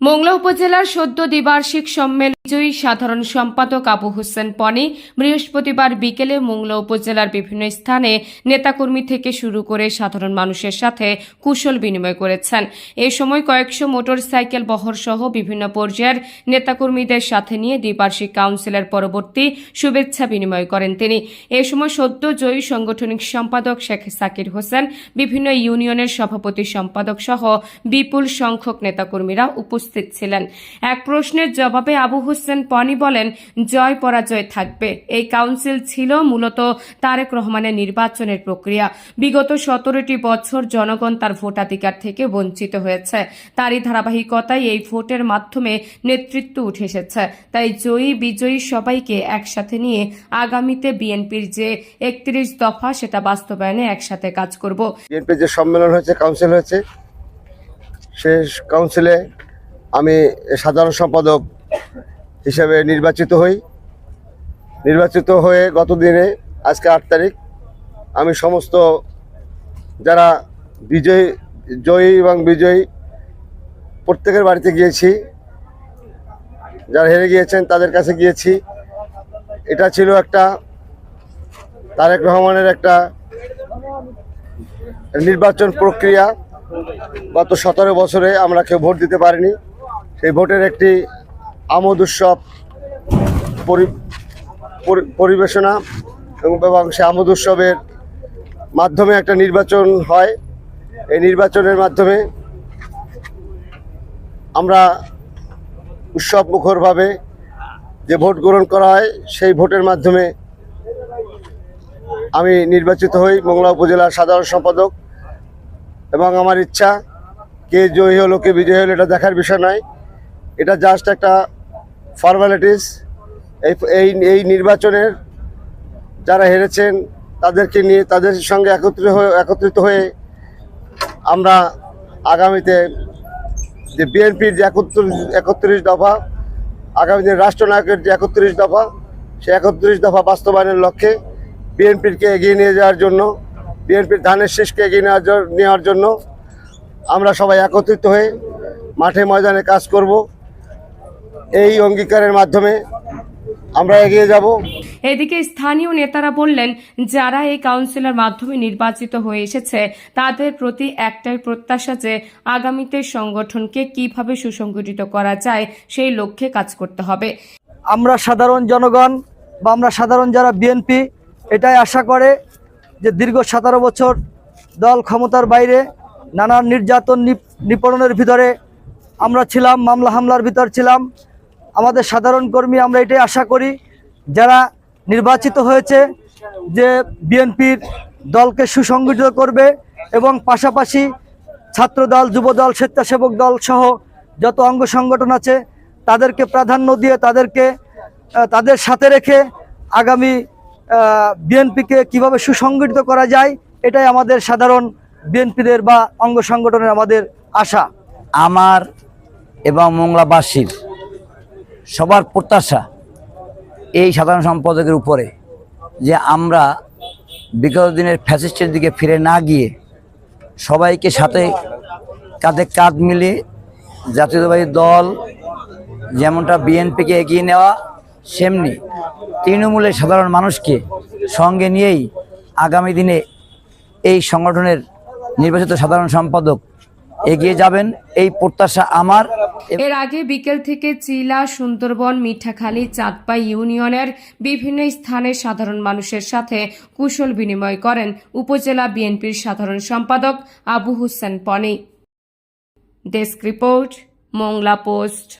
মোংলা উপজেলার সদ্য দ্বিবার্ষিক সম্মেলন বিজয়ী সাধারণ সম্পাদক আবু হোসেন পনি বৃহস্পতিবার বিকেলে মোংলা উপজেলার বিভিন্ন স্থানে নেতাকর্মী থেকে শুরু করে সাধারণ মানুষের সাথে কুশল বিনিময় করেছেন। এ সময় কয়েকশো মোটর সাইকেল বহর সহ বিভিন্ন পর্যায়ের নেতাকর্মীদের সাথে নিয়ে দ্বিবার্ষিক কাউন্সিলের পরবর্তী শুভেচ্ছা বিনিময় করেন তিনি। এ সময় সদ্য জয়ী সাংগঠনিক সম্পাদক শেখ সাকির হোসেন, বিভিন্ন ইউনিয়নের সভাপতি সম্পাদক সহ বিপুল সংখ্যক নেতাকর্মীরা উপস্থিত ছিলেন। এক প্রশ্নের জবাবে আবু হোসেন পনি বলেন, জয় পরাজয় থাকবে। এই কাউন্সিল ছিল মূলত তারেক রহমানের নির্বাচনের প্রক্রিয়া। বিগত সতেরোটি বছর জনগণ তার ভোটাধিকার থেকে বঞ্চিত হয়েছে। তারই ধারাবাহিকতায় এই ভোটের মাধ্যমে নেতৃত্ব উঠে এসেছে। তাই জয়ী বিজয়ী সবাইকে একসাথে নিয়ে আগামীতে বিএনপির যে একত্রিশ দফা, সেটা বাস্তবায়নে একসাথে কাজ করব। বিএনপির যে সম্মেলন হয়েছে, কাউন্সিল হয়েছে, সে কাউন্সিলে আমি সাধারণ সম্পাদক হিসেবে নির্বাচিত হই। নির্বাচিত হয়ে গত দিনে, আজকে আট তারিখ, আমি সমস্ত যারা বিজয়ী, জয়ী এবং বিজয়ী প্রত্যেকের বাড়িতে গিয়েছি, যারা হেরে গিয়েছেন তাদের কাছে গিয়েছি। এটা ছিল একটা তারেক রহমানের একটা নির্বাচন প্রক্রিয়া। গত সতেরো বছরে আমরা কেউ ভোট দিতে পারিনি। সেই ভোটের একটি আমোদ উৎসব পরি- পরি- পরিবেশনা এবং এবং সে আমোদ উৎসবের মাধ্যমে একটা নির্বাচন হয়। এই নির্বাচনের মাধ্যমে আমরা উৎসব মুখরভাবে যে ভোট গ্রহণ করা হয়, সেই ভোটের মাধ্যমে আমি নির্বাচিত হই মোংলা উপজেলার সাধারণ সম্পাদক এবং আমার ইচ্ছা কে জয়ী হলো, কে বিজয়ী হলো, এটা দেখার বিষয় নয়। এটা জাস্ট একটা ফর্মালিটিস এই এই এই নির্বাচনের যারা হেরেছেন, তাদেরকে নিয়ে, তাদের সঙ্গে একত্রিত হয়ে একত্রিত হয়ে আমরা আগামীতে যে বিএনপির যে একত্রিশ একত্রিশ দফা, আগামী দিনে রাষ্ট্রনায়কের যে একত্রিশ দফা, সেই একত্রিশ দফা বাস্তবায়নের লক্ষ্যে বিএনপিকে এগিয়ে নিয়ে যাওয়ার জন্য, বিএনপির ধানের শেষকে এগিয়ে নেওয়ার নেওয়ার জন্য আমরা সবাই একত্রিত হয়ে মাঠে ময়দানে কাজ করব। এই অঙ্গীকারের মাধ্যমে আমরা এগিয়ে যাব। এদিকে স্থানীয় নেতারা বললেন যারা এই কাউন্সিলের মাধ্যমে নির্বাচিত হয়ে এসেছে তাদের প্রতি একটাই প্রত্যাশা যে আগামীতে সংগঠনকে কীভাবে সুসংগঠিত করা যায় সেই লক্ষ্যে কাজ করতে হবে। আমরা সাধারণ জনগণ বা আমরা সাধারণ যারা বিএনপি এটাই আশা করে যে দীর্ঘ সতেরো বছর দল ক্ষমতার বাইরে নানান নির্যাতন নিপ- নিপীড়নের ভিতরে আমরা ছিলাম মামলা হামলার ভিতর ছিলাম। আমাদের সাধারণ কর্মী আমরা এটাই আশা করি, যারা নির্বাচিত হয়েছে, যে বিএনপির দলকে সুসংগঠিত করবে এবং পাশাপাশি ছাত্রদল, যুবদল, স্বেচ্ছাসেবক দল সহ যত অঙ্গ সংগঠন আছে, তাদেরকে প্রাধান্য দিয়ে তাদেরকে তাদের সাথে রেখে আগামী বিএনপিকে কীভাবে সুসংগঠিত করা যায়, এটাই আমাদের সাধারণ বিএনপিদের বা অঙ্গ সংগঠনের আমাদের আশা। আমার এবং মোংলাবাসীর সবার প্রত্যাশা এই সাধারণ সম্পাদকের উপরে যে আমরা বিগত দিনের ফ্যাসিস্টের দিকে ফিরে না গিয়ে সবাইকে সাথে কাঁধে কাঁধ মিলিয়ে জাতীয়তাবাদী দল যেমনটা বিএনপিকে এগিয়ে নেওয়া, সেমনি তৃণমূলের সাধারণ মানুষকে সঙ্গে নিয়েই আগামী দিনে এই সংগঠনের নির্বাচিত সাধারণ সম্পাদক এগিয়ে যাবেন, এই প্রত্যাশা আমার। এর আগে বিকেল থেকে চিলা, সুন্দরবন, মিঠাখালী, চাঁদপাই ইউনিয়নের বিভিন্ন স্থানে সাধারণ মানুষের সাথে কুশল বিনিময় করেন উপজেলা বিএনপির সাধারণ সম্পাদক Abu Hossain Poni. Desk report, Mongla post.